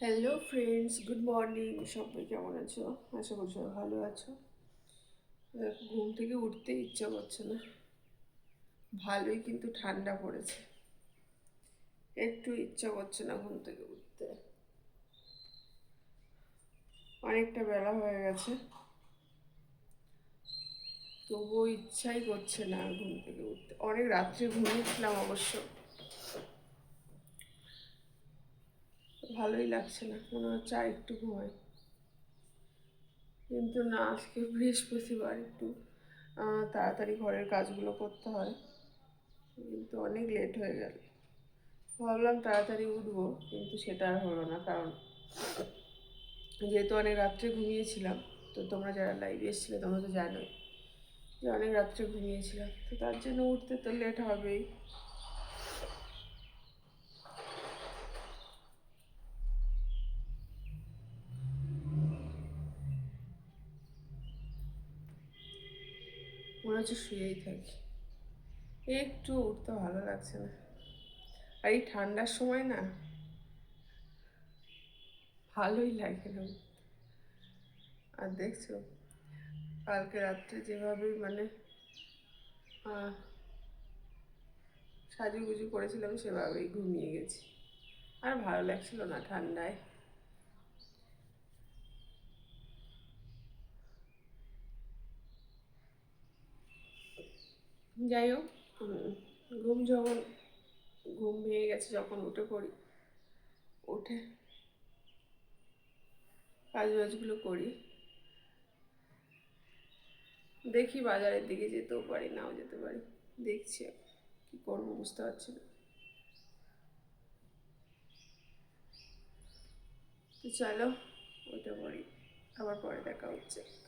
Hello friends good morning সবাই কেমন আছো? আশা করছি ভালো আছো। ঘুম থেকে উঠতে ইচ্ছা করছে না। ভালোই কিন্তু ঠান্ডা পড়েছে। একটু ইচ্ছা করছে না ঘুম থেকে উঠতে। অনেকটা বেলা হয়ে গেছে। তবুও ইচ্ছাই করছে না ঘুম থেকে উঠতে। অনেক রাত্রে ঘুমিয়েছিলাম অবশ্য। ভালোই লাগছে না, মনে হচ্ছে আর একটু ঘুমাই। কিন্তু না, আজকে বৃহস্পতিবার, একটু তাড়াতাড়ি ঘরের কাজগুলো করতে হয়। কিন্তু অনেক লেট হয়ে গেল। ভাবলাম তাড়াতাড়ি উঠবো, কিন্তু সেটা আর হলো না, কারণ যেহেতু অনেক রাত্রে ঘুমিয়েছিলাম, তো তোমরা যারা লাইভে এসেছিলে, তোমরা তো জানোই যে অনেক রাত্রে ঘুমিয়েছিলাম। তো তার জন্য উঠতে তো লেট হবেই। মনে শুয়েই থাকি। একটু উঠতে ভালো লাগছে না। আর এই ঠান্ডার সময় না, ভালোই লাগে না। আর দেখছ, কালকে রাত্রে যেভাবে মানে সাজুগুজু করেছিলাম সেভাবেই ঘুমিয়ে গেছি। আর ভালো লাগছিল না ঠান্ডায়। যাই হোক ঘুম যখন, ঘুম ভেঙে গেছে যখন উঠে পড়ি, উঠে কাজ বাজগুলো করি। দেখি বাজারের দিকে যেতেও পারি, নাও যেতে পারি। দেখছি কি করব বুঝতে পারছি না। তো চলো ওইটা পড়ি। আবার পরে দেখা হচ্ছে।